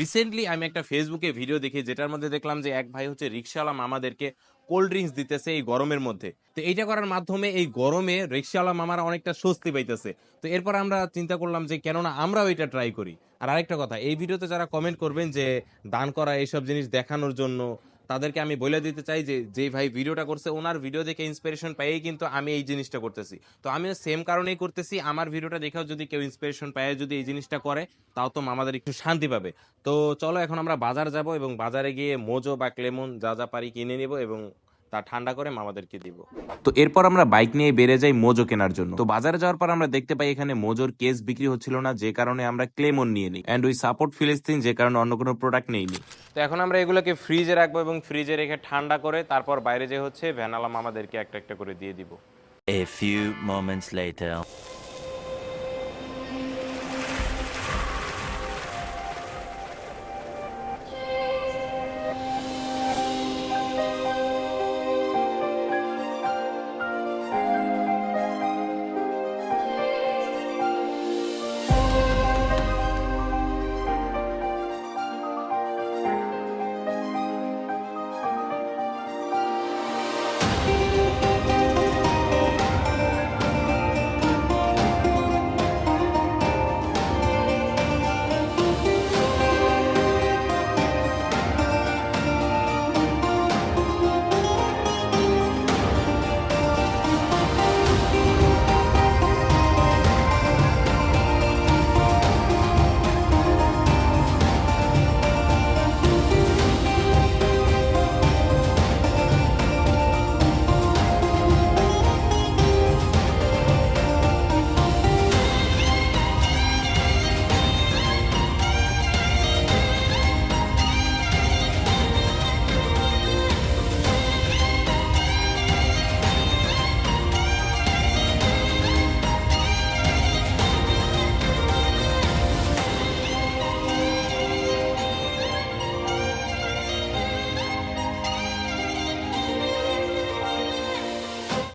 Recently আমি একটা ফেসবুকে ভিডিও দেখি, যেটার মধ্যে দেখলাম যে এক ভাই হচ্ছে রিক্সাওয়ালা মামাদেরকে কোল্ড ড্রিঙ্কস দিতেছে এই গরমের মধ্যে। তো এইটা করার মাধ্যমে এই গরমে রিক্সাওয়ালা মামারা অনেকটা স্বস্তি পাইতেছে। তো এরপর আমরা চিন্তা করলাম যে কেননা আমরাও এটা ট্রাই করি। আর আরেকটা কথা, এই ভিডিওতে যারা কমেন্ট করবেন যে দান করা এইসব জিনিস দেখানোর জন্য তাদেরকে আমি বলে দিতে চাই যে যে ভাই ভিডিওটা করছে, ওনার ভিডিও দেখে ইন্সপিরেশন পেয়েই কিন্তু আমি এই জিনিসটা করতেছি। তো আমিও সেম কারণেই করতেছি। আমার ভিডিওটা দেখেও যদি কেউ ইন্সপিরেশন পায়, যদি এই জিনিসটা করে, তাও তো আমাদের একটু শান্তি পাবে। তো চলো এখন আমরা বাজার যাব এবং বাজারে গিয়ে মোজো বা ক্লেমন যা যা পারি কিনে নেব এবং তা ঠান্ডা করে মামাদেরকে দিব। তো এরপর আমরা বাইক নিয়ে বেড়ে যাই মোজো কেনার জন্য। তো বাজারে যাওয়ার পর আমরা দেখতে পাই এখানে মোজোর কেস বিক্রি হচ্ছিল না যে কারণে আমরা ক্লেমন নিয়ে নিই। অ্যান্ড ওই সাপোর্ট ফিলিস্তিন যে কারণে অন্য কোনো প্রোডাক্ট নেইনি। তো এখন আমরা এগুলোকে ফ্রিজে রাখব এবং ফ্রিজে রেখে ঠান্ডা করে তারপর বাইরে যে হচ্ছে ভ্যানালা মামাদেরকে একটা একটা করে দিয়ে দিব। A few moments later.